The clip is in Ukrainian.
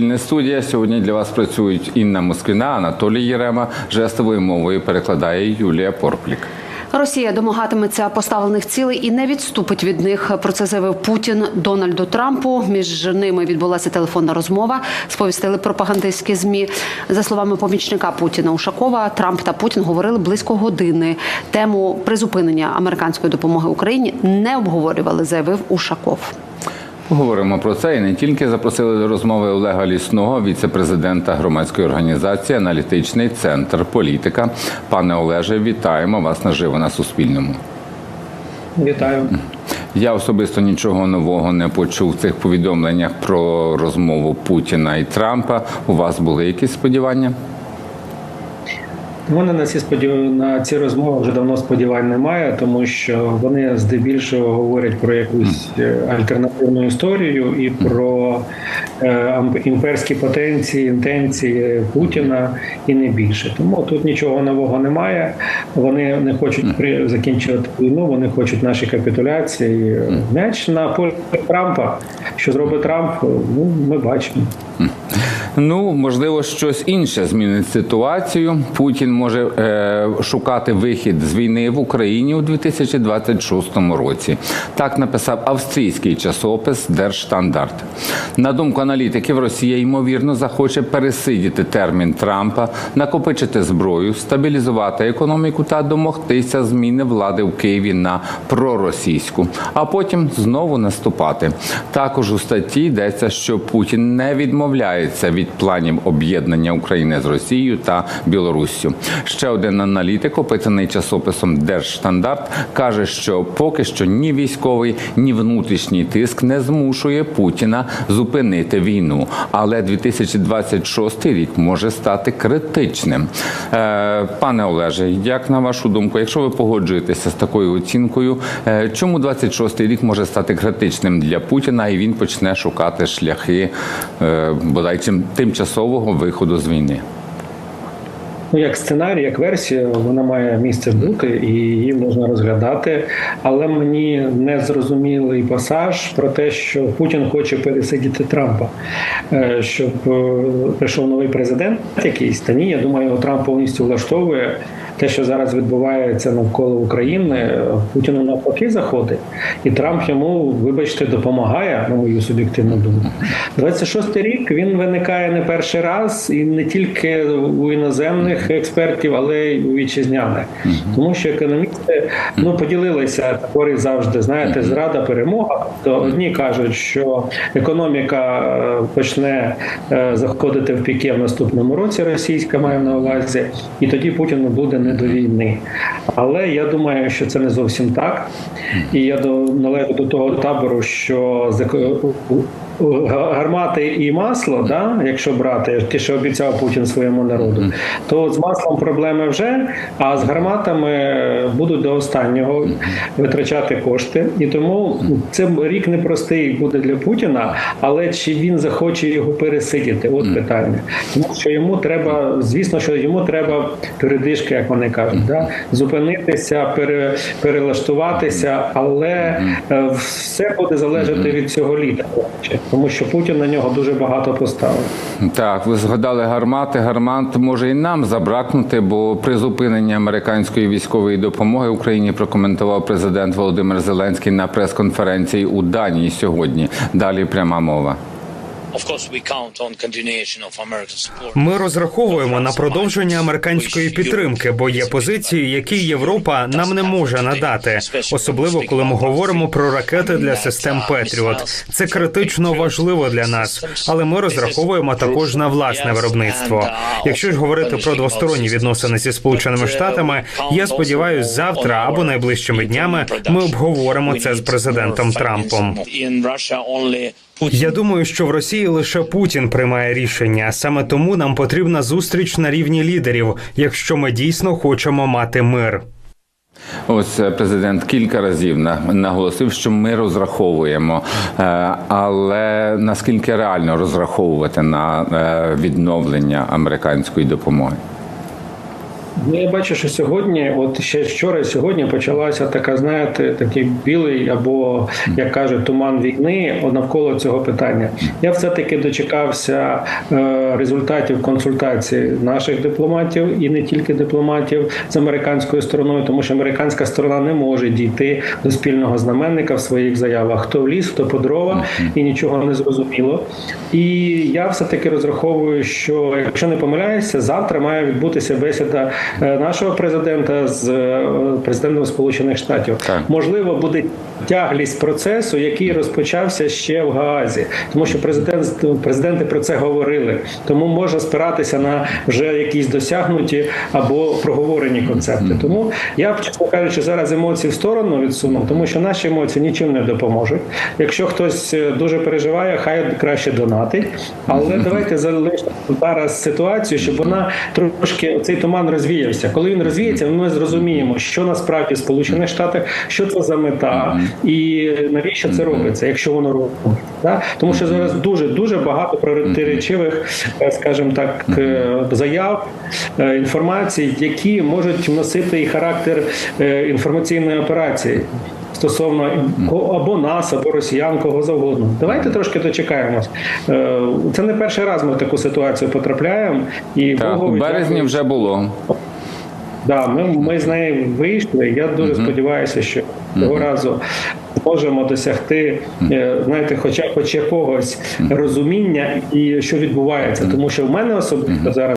Не студія сьогодні для вас працюють Інна Москвіна, Анатолій Єрема. Жестовою мовою перекладає Юлія Порплік. Росія домагатиметься поставлених цілей і не відступить від них. Про це заявив Путін Дональду Трампу. Між ними відбулася телефонна розмова. Сповістили пропагандистські змі. За словами помічника Путіна Ушакова, Трамп та Путін говорили близько години. Тему призупинення американської допомоги Україні не обговорювали, заявив Ушаков. Поговоримо про це і не тільки запросили до розмови Олега Лісного, віце-президента громадської організації Аналітичний центр політика. Пане Олеже, вітаємо вас наживо на Суспільному. Вітаю. Я особисто нічого нового не почув в цих повідомленнях про розмову Путіна і Трампа. У вас були якісь сподівання? Мене на ці сподів... на ці розмови вже давно сподівань немає, тому що вони здебільшого говорять про якусь е, альтернативну історію і про імперські потенції, інтенції Путіна і не більше. Тому тут нічого нового немає. Вони не хочуть при... закінчувати війну, вони хочуть наші капітуляції. М'яч на полі Трампа. Що зробить Трамп? Ну ми бачимо. Ну, можливо, щось інше змінить ситуацію. Путін може е, шукати вихід з війни в Україні у 2026 році. Так написав австрійський часопис Держстандарт. На думку аналітиків, Росія ймовірно захоче пересидіти термін Трампа, накопичити зброю, стабілізувати економіку та домогтися зміни влади в Києві на проросійську, а потім знову наступати. Також у статті йдеться, що Путін не відмовляється від планів об'єднання України з Росією та Білоруссю. Ще один аналітик, опитаний часописом Держстандарт, каже, що поки що ні військовий, ні внутрішній тиск не змушує Путіна зупинити війну. Але 2026 рік може стати критичним. Е, пане Олеже, як на вашу думку, якщо ви погоджуєтеся з такою оцінкою, е, чому 26 рік може стати критичним для Путіна, і він почне шукати шляхи е, бодай тимчасового виходу з війни? Ну, як сценарій, як версія, вона має місце бути і її можна розглядати. Але мені не зрозумілий пасаж про те, що Путін хоче пересидіти Трампа, Е, щоб е, прийшов новий президент якийсь. Та ні, я думаю, його Трамп повністю влаштовує. Те, що зараз відбувається навколо України, Путіну навпаки заходить, і Трамп йому, вибачте, допомагає, на мою суб'єктивну думку. 26-й рік він виникає не перший раз, і не тільки у іноземних експертів, але й у вітчизняних, тому що економісти ну поділилися говорить завжди. Знаєте, зрада, перемога. То одні кажуть, що економіка е, почне е, заходити в піке в наступному році. Російська має на увазі, і тоді Путіну буде не до війни. Але я думаю, що це не зовсім так. І я до належу до того табору, що гармати і масло, да, якщо брати, те, що обіцяв Путін своєму народу, то з маслом проблеми вже, а з гарматами будуть до останнього витрачати кошти. І тому це рік непростий буде для Путіна, але чи він захоче його пересидіти? От питання. Тому що йому треба, звісно, що йому треба передишки, як вони кажуть, да? зупинитися, пере, перелаштуватися, але е, все буде залежати від цього літа, тому що Путін на нього дуже багато поставив. Так, ви згадали гармати. Гармат може і нам забракнути, бо призупинення американської військової допомоги Україні прокоментував президент Володимир Зеленський на прес-конференції у Данії сьогодні. Далі пряма мова. Ми розраховуємо на продовження американської підтримки, бо є позиції, які Європа нам не може надати, особливо коли ми говоримо про ракети для систем Петріот. Це критично важливо для нас, але ми розраховуємо також на власне виробництво. Якщо ж говорити про двосторонні відносини зі сполученими штатами, я сподіваюся, завтра або найближчими днями ми обговоримо це з президентом Трампом. Only Я думаю, що в Росії лише Путін приймає рішення. Саме тому нам потрібна зустріч на рівні лідерів, якщо ми дійсно хочемо мати мир. Ось е, президент кілька разів на- наголосив, що ми розраховуємо, Е, але наскільки реально розраховувати на е, відновлення американської допомоги? Ну, я бачу, що сьогодні, от ще вчора і сьогодні почалася така, знаєте, такий білий або як кажуть, туман війни навколо цього питання. Я все-таки дочекався е, результатів консультацій наших дипломатів і не тільки дипломатів з американською стороною, тому що американська сторона не може дійти до спільного знаменника в своїх заявах. Хто в ліс, хто по дрова, і нічого не зрозуміло. І я все таки розраховую, що якщо не помиляюся, завтра має відбутися бесіда нашого президента з е, президентом Сполучених Штатів. Так. Можливо, буде тяглість процесу, який розпочався ще в Гаазі, тому що президент президенти про це говорили. Тому можна спиратися на вже якісь досягнуті або проговорені концепти. Тому я б, чесно кажучи, зараз емоції в сторону відсунув, тому що наші емоції нічим не допоможуть. Якщо хтось е, дуже переживає, хай краще донатить. Але давайте залишимо зараз ситуацію, щоб вона трошки цей туман розвіявся. Коли він розвіється, ми зрозуміємо, що насправді сполучені Сполучених Штатах, що це за мета, і навіщо це робиться, якщо воно робиться. Да? Тому що зараз дуже дуже багато протиречивих, е, скажімо так, е, заяв е, інформації, які можуть носити і характер інформаційної операції. Стосовно або нас, або росіян, кого завгодно. Давайте трошки дочекаємось. Е, Це не перший раз ми в таку ситуацію потрапляємо. І Так, у березні вже було. Да, ми, ми з неї вийшли. Я дуже сподіваюся, що цього разу можемо досягти, е, знаєте, хоча хоч якогось розуміння і що відбувається, тому що в мене особисто зараз.